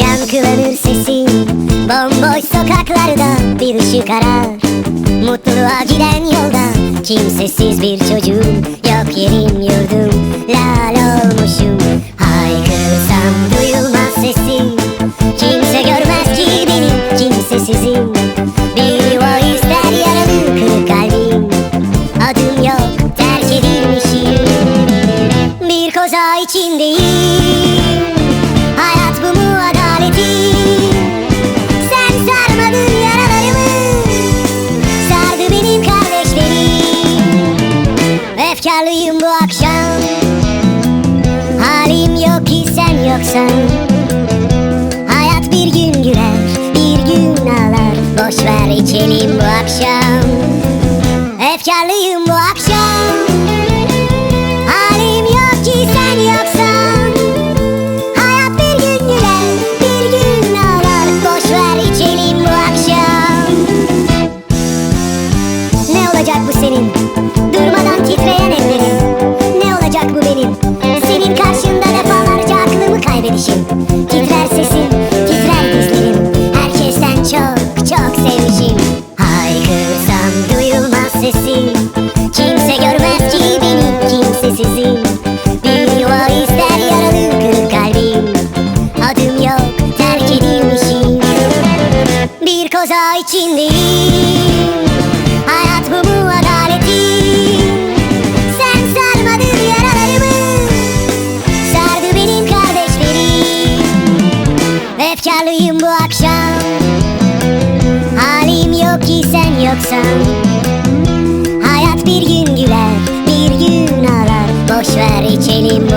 Yankılanır sesi Bomboş sokaklarda bir ışık arar. Mutluluğa giden yolda Kimsesiz bir çocuğum Yok yerim yurdum Lal olmuşum. Haykırsam duyulmaz sesim Kimse görmez ki beni Kimsesizim. İçindeyim. Hayat bu mu adaleti Sen sarmadın yaralarımı. Sardı benim kardeşlerim. Efkarlıyım bu akşam. Halim yok ki sen yoksan. Hayat bir gün güler Bir gün ağlar. Boş ver içelim bu akşam sesim Kimse görmez ki benim kimsesizim Bir yuva ister yaralı kırık kalbim. Adım yok terk edilmişim. Bir koza içindeyim. Hayat bu mu adaleti Sen sarmadın yaralarımı. Sardı benim kardeşlerim. Efkarlıyım bu akşam. Halim yok ki sen yoksan bir gün güler Bir gün ağlar Boş ver içelim bu